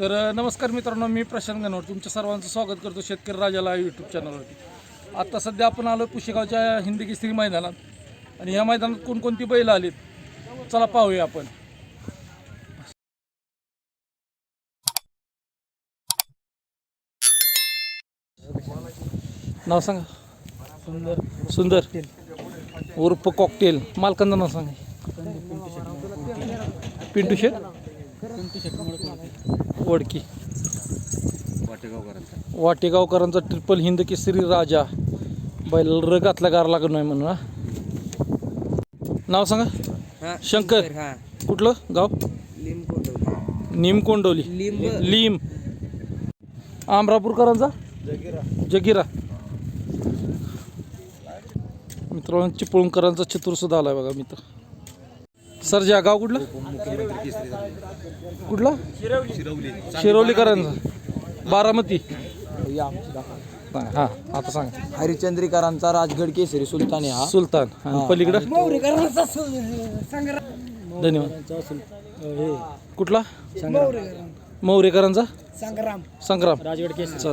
तर नमस्कार मित्रांनो मी प्रशांत गणवड तुमच्या सर्वांचं स्वागत करतो शेतकरी राजाला यूट्यूब चॅनलवरती आता सध्या आपण आलो पुशेगावच्या हिंदी केसरी मैदानात. आणि ह्या मैदानात कोणकोणती बैल आलीत? चला पाहूया आपण. नाव सांगा. सुंदर. सुंदर. उर्फ कॉकटेल. मालकांचं नाव सांगा. पिंटू शेट? वडकी. वाटेगावकरांचा. ट्रिपल हिंद केसरी राजा. बैल र घातला गार लागत नाही म्हणून हा. नाव सांगा? हा शंकर. हा. कुठलं गाव? लिंब निम कोंडोली लिंब लिम. आमरापूरकरांचा? जगिरा. मित्रांनो चिपळूणकरांचा चतुर सुद्धा आलाय बघा मित्र. सरजा गाव कुठलं? कुठला? शिरवलीकरांचा. बारामती. हा आता सांगा. हरिचंद्रीकरांचा राजगड केसरी सुलतानी हा. सुलतान. आणि पलीकडं? धन्यवाद. कुठला? मौरेकरांचा? संग्राम. संग्राम. राजगड केसरी. चल.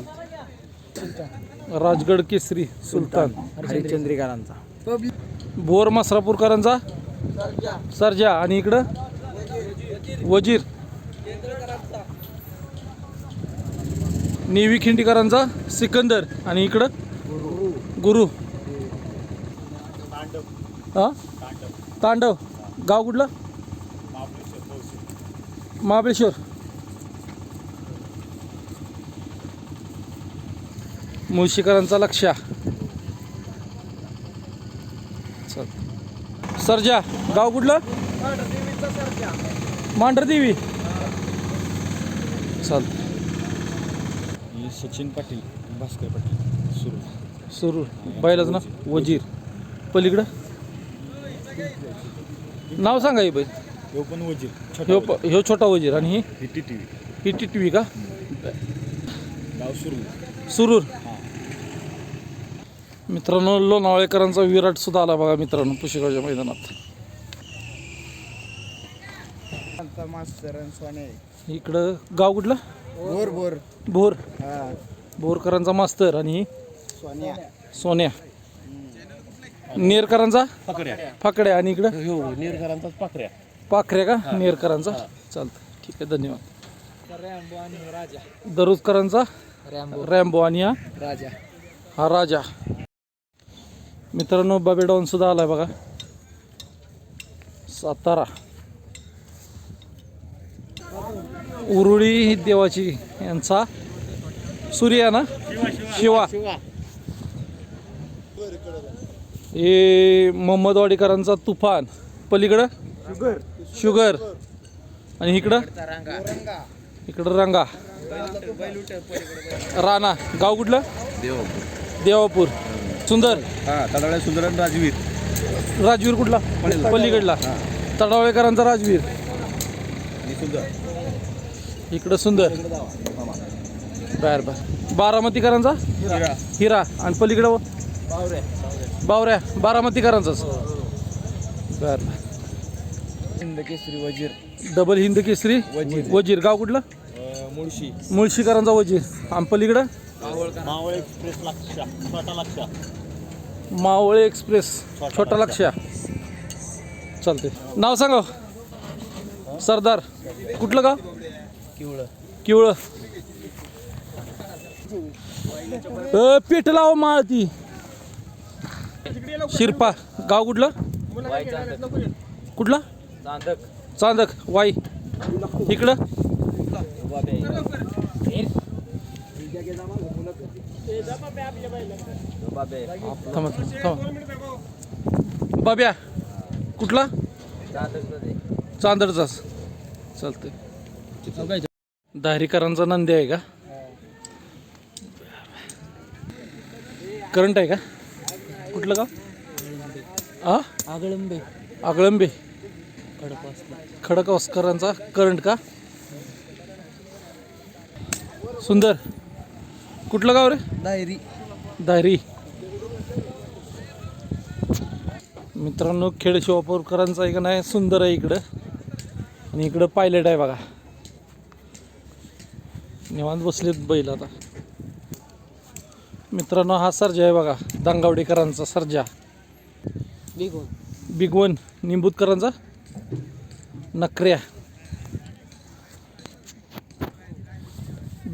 राजगड केसरी सुलतान. हरिचंद्रीकरांचा. भोर मसरापूरकरांचा? सरजा आणि इकडं? वजीर. नेवी खिंडीकरांचा सिकंदर. आणि इकडं? गुरु. हा? तांडव. गाव कुठलं? महाबळेश्वर. मुळशीकरांचा लक्ष्या. चल. सरजा गाव कुठलं? मांढरदेवी. चाल. सचिन पाटील भास्कर पाटील सुरू. सुरू. बैलाच ना? वजीर. पलीकडं? नाव सांगा हे बाई. पण वजीर. ह्यो प- ह्यो छोटा वजीर. आणि ही? हिटी टी व्ही. ही टिटवी का? गाव सुरू. सुरूर. मित्रांनो लोणावळेकरांचा विराट सुद्धा आला बघा मित्रांनो पुशेगावच्या मैदानात. इकडं गाव कुठलं? बोर बोर भोर. हा. भोरकरांचा मास्तर आणि ही सोन्या. सोन्या. नेरकरांचा? पकड्या. फाकड्या आणि इकडं? हो नेरकरांचाच पाकऱ्या पाखऱ्या का? नेरकरांचा? चालतं. ठीक आहे धन्यवाद. रॅम्बो आणि राजा. दरोजकरांचा रॅम्बो. रॅम्बो आणि हा? राजा. हा राजा. मित्रांनो बाबे डॉन सुद्धा आलाय बघा. सातारा. उरुळी ही देवाची यांचा सूर्या ना? शिवा. हे मोहम्मदवाडीकरांचा तुफान. पलीकडं? शुगर. शुगर. आणि इकडं? रंगा इकडं रंगा. राणा. गाव कुठलं? देवापूर. सुंदर? हा तडाळ्या सुंदरन राजवीर. राजवीर कुठला? पलीकडला. तडावळेकरांचा राजवीर. आणि सुंदर. इकडं सुंदर. बर बर. बारामतीकरांचा? हिरा. हिरा. आणि पलीकडं बावऱ्या. बारामतीकरांचाच. बर बर. हिंद केसरी वजीर. डबल हिंद केसरी वजीर. गाव कुठलं? मुळशी. मुळशीकरांचा वजीर. आणि पलीकडं? मावळ एक्सप्रेस लक्षा छोटा लक्षा मावळे एक्सप्रेस छोटा लक्ष्या. चालते नाव सांगा सरदार. कुठलं गाव? किवळ. किवळ. पीठ लाव माळती. शिरपा. गाव कुठलं? कुठलं? चांदक. चांदक. वाई. इकडं. थांबा थांबा बाब्या कुठला? चांदडचाच चालतंय. दाहरीकरांचा नंदी आहे का? करंट आहे का? कुठलं गाव? आ? आगळंबे. आगळंबे. खडक ऑस्करांचा करंट का? सुंदर. कुठलं गाव रे? दायरी. दायरी. मित्रांनो खेड शिवापूरकरांचा एक नाही सुंदर आहे इकडं. आणि इकडं पायलट आहे बघा. निवांत बसलेत बैल आता. मित्रांनो हा सर्जा आहे बघा दांगावडेकरांचा Sarja. Big one big one निंबूतकरांचा नकऱ्या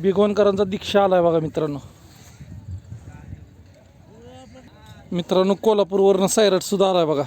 बिगवणकरांचा दीक्षा आला आहे बघा मित्रांनो. मित्रांनो कोल्हापूरवरनं सायरट आला आहे बघा.